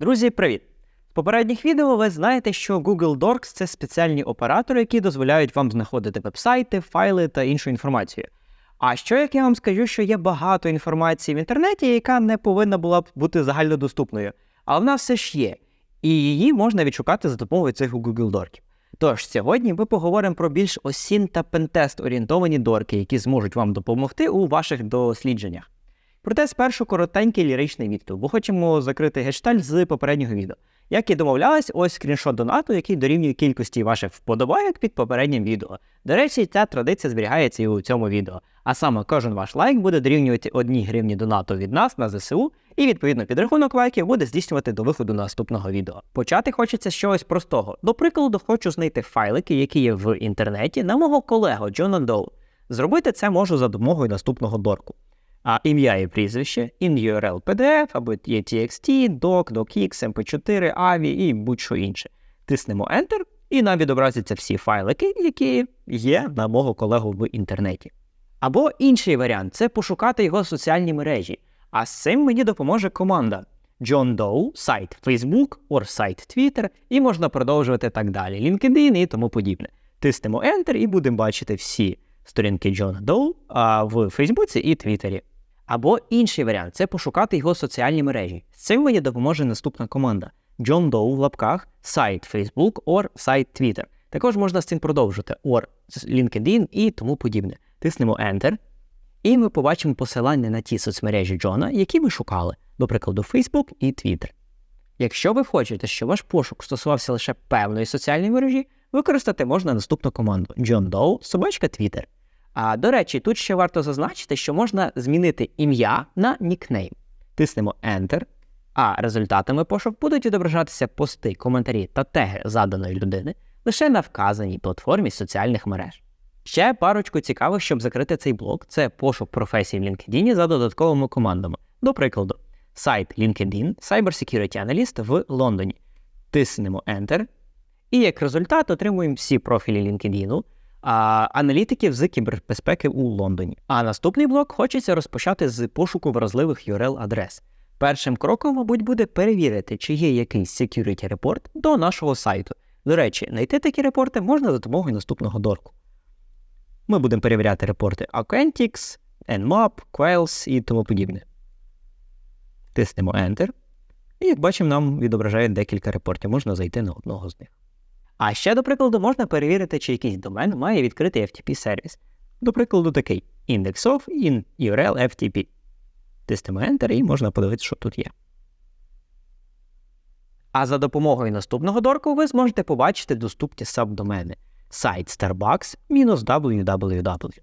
Друзі, привіт! В попередніх відео ви знаєте, що Google Docs це спеціальні оператори, які дозволяють вам знаходити вебсайти, файли та іншу інформацію. А що як я вам скажу, що є багато інформації в інтернеті, яка не повинна була б бути загальнодоступною, але вона все ж є, і її можна відшукати за допомогою цих Google Дорків. Тож сьогодні ми поговоримо про більш осін та пентест орієнтовані дорки, які зможуть вам допомогти у ваших дослідженнях. Проте спершу коротенький ліричний відступ, бо хочемо закрити гештальт з попереднього відео. Як і домовлялись, ось скріншот донату, який дорівнює кількості ваших вподобайок під попереднім відео. До речі, ця традиція зберігається і у цьому відео. А саме кожен ваш лайк буде дорівнювати 1 гривні донату від нас на ЗСУ, і відповідно підрахунок лайків буде здійснювати до виходу наступного відео. Почати хочеться з чогось простого. До прикладу, хочу знайти файлики, які є в інтернеті, на мого колегу Джона Доу. Зробити це можу за допомогою наступного дорку. А ім'я і прізвище, in-URL PDF або TXT, doc, docx, mp4, AVI і будь-що інше. Тиснемо Enter, і нам відобразяться всі файлики, які є на мого колегу в інтернеті. Або інший варіант це пошукати його соціальні мережі. А з цим мені допоможе команда John Doe, сайт Facebook, or сайт Twitter, і можна продовжувати так далі. LinkedIn і тому подібне. Тиснемо Enter і будемо бачити всі сторінки Джона Доу в Фейсбуці і Твіттері. Або інший варіант це пошукати його соціальні мережі. З цим мені допоможе наступна команда John Doe в лапках, сайт Facebook or сайт Twitter. Також можна з цим продовжити or LinkedIn і тому подібне. Тиснемо Enter, і ми побачимо посилання на ті соцмережі Джона, які ми шукали, до прикладу, Facebook і Twitter. Якщо ви хочете, щоб ваш пошук стосувався лише певної соціальної мережі, використати можна наступну команду John Doe, собачка Twitter. А до речі, тут ще варто зазначити, що можна змінити ім'я на нікнейм. Тиснемо Enter, а результатами пошук будуть відображатися пости, коментарі та теги заданої людини лише на вказаній платформі соціальних мереж. Ще парочку цікавих, щоб закрити цей блок, це пошук професій в LinkedIn за додатковими командами. До прикладу, сайт LinkedIn Cyber Security Analyst в Лондоні. Тиснемо Enter, і як результат отримуємо всі профілі LinkedIn, а, аналітиків з кібербезпеки у Лондоні. А наступний блок хочеться розпочати з пошуку вразливих URL-адрес. Першим кроком, мабуть, буде перевірити, чи є якийсь security репорт до нашого сайту. До речі, знайти такі репорти можна за допомогою наступного дорку. Ми будемо перевіряти репорти Authentics, Nmap, Quails і тому подібне. Тиснемо Enter. І як бачимо, нам відображає декілька репортів, можна зайти на одного з них. А ще, до прикладу, можна перевірити, чи якийсь домен має відкритий FTP сервіс. До прикладу, такий index of in URL FTP. Тиснемо Enter і можна подивитися, що тут є. А за допомогою наступного дорку ви зможете побачити доступні сабдомени сайт Starbucks www.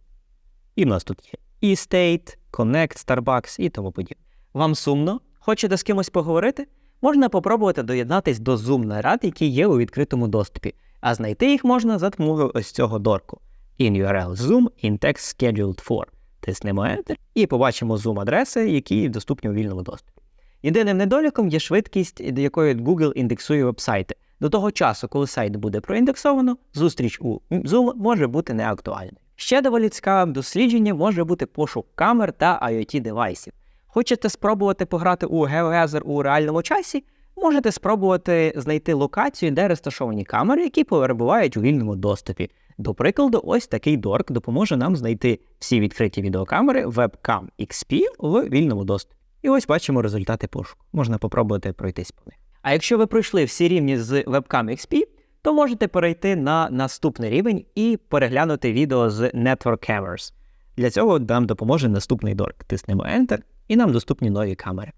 І в нас тут є eState, Connect Starbucks і тому подібне. Вам сумно? Хочете з кимось поговорити? Можна попробувати доєднатись до Zoom нарад, які є у відкритому доступі, а знайти їх можна за допомогою ось цього дорку. In URL Zoom in text scheduled for. Тиснемо Enter і побачимо Zoom адреси, які доступні у вільному доступі. Єдиним недоліком є швидкість, до якої Google індексує вебсайти. До того часу, коли сайт буде проіндексовано, зустріч у Zoom може бути неактуальною. Ще доволі цікавим дослідженням може бути пошук камер та IoT девайсів. Хочете спробувати пограти у GeoGuessr у реальному часі? Можете спробувати знайти локацію, де розташовані камери, які перебувають у вільному доступі. До прикладу, ось такий дорк допоможе нам знайти всі відкриті відеокамери Webcam XP в вільному доступі. І ось бачимо результати пошуку. Можна попробувати пройтись по них. А якщо ви пройшли всі рівні з Webcam XP, то можете перейти на наступний рівень і переглянути відео з Network Cameras. Для цього нам допоможе наступний дорк. Тиснемо Enter і нам доступні нові камери.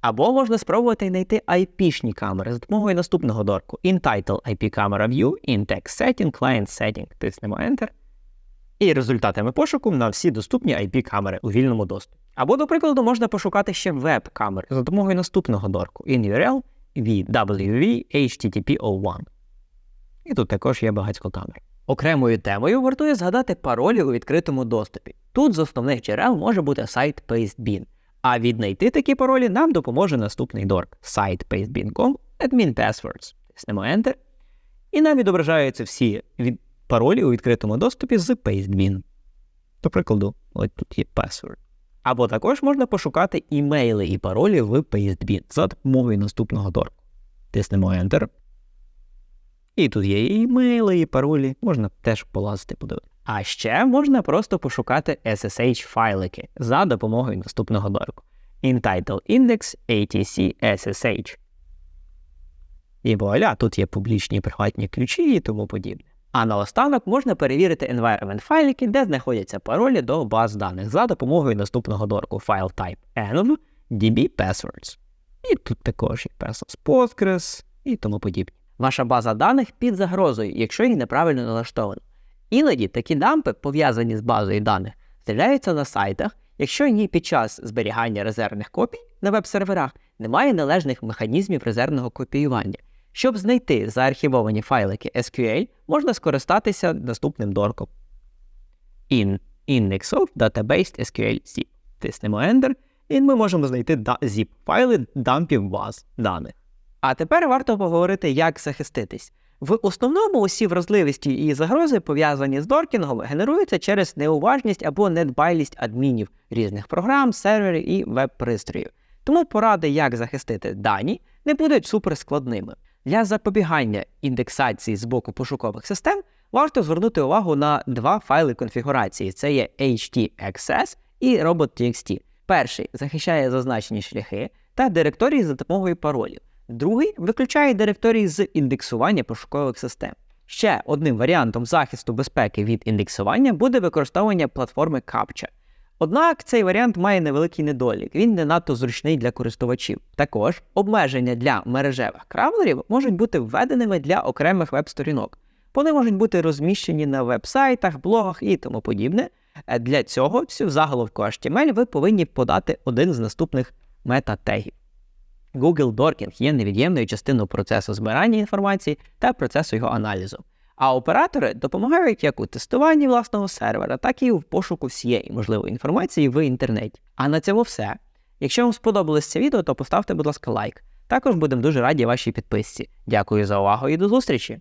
Або можна спробувати знайти IP-шні камери з допомогою наступного дорку InTitle IP Camera View, InText Setting, Client Setting. Тиснемо Enter. І результатами пошуку на всі доступні IP-камери у вільному доступі. Або, до прикладу, можна пошукати ще веб-камери за допомогою наступного дорку InURL VWV HTTP01. І тут також є багатько камер. Окремою темою вартує згадати паролі у відкритому доступі. Тут з основних джерел може бути сайт PasteBin. А віднайти такі паролі нам допоможе наступний дорк сайт pastebin.com admin passwords. Тиснемо Enter. І нам відображаються всі від... паролі у відкритому доступі з PasteBin. До прикладу, ось тут є password. Або також можна пошукати імейли і паролі в Pastebin за допомогою наступного торку. Тиснемо Enter. І тут є і імейли, і паролі, можна теж полазити подивитися. А ще можна просто пошукати SSH-файлики за допомогою наступного дорку. Entitle Index ATC SSH. І вуаля, тут є публічні і приватні ключі і тому подібне. А наостанок можна перевірити environment файлики, де знаходяться паролі до баз даних за допомогою наступного дорку file type env db passwords. І тут також є Pesos Postgres і тому подібне. Ваша база даних під загрозою, якщо її неправильно налаштовано. Іноді такі дампи, пов'язані з базою даних, з'являються на сайтах, якщо ні під час зберігання резервних копій на веб-серверах немає належних механізмів резервного копіювання. Щоб знайти заархівовані файлики SQL, можна скористатися наступним дорком. In index of database SQL zip. Тиснемо Enter, і ми можемо знайти zip файли дампів баз даних. А тепер варто поговорити, як захиститись. В основному усі вразливості і загрози, пов'язані з доркінгом, генеруються через неуважність або недбайлість адмінів різних програм, серверів і веб-пристроїв. Тому поради, як захистити дані, не будуть суперскладними. Для запобігання індексації з боку пошукових систем варто звернути увагу на два файли конфігурації: це є htaccess і robot.txt. Перший захищає зазначені шляхи та директорії за допомогою паролів. Другий виключає директорії з індексування пошукових систем. Ще одним варіантом захисту безпеки від індексування буде використовування платформи CAPTCHA. Однак цей варіант має невеликий недолік, він не надто зручний для користувачів. Також обмеження для мережевих кравлерів можуть бути введеними для окремих веб-сторінок. Вони можуть бути розміщені на веб-сайтах, блогах і тому подібне. Для цього всю заголовку HTML ви повинні подати один з наступних мета-тегів. Google Dorking є невід'ємною частиною процесу збирання інформації та процесу його аналізу. А оператори допомагають як у тестуванні власного сервера, так і в пошуку всієї можливої інформації в інтернеті. А на цьому все. Якщо вам сподобалось це відео, то поставте, будь ласка, лайк. Також будемо дуже раді вашій підписці. Дякую за увагу і до зустрічі!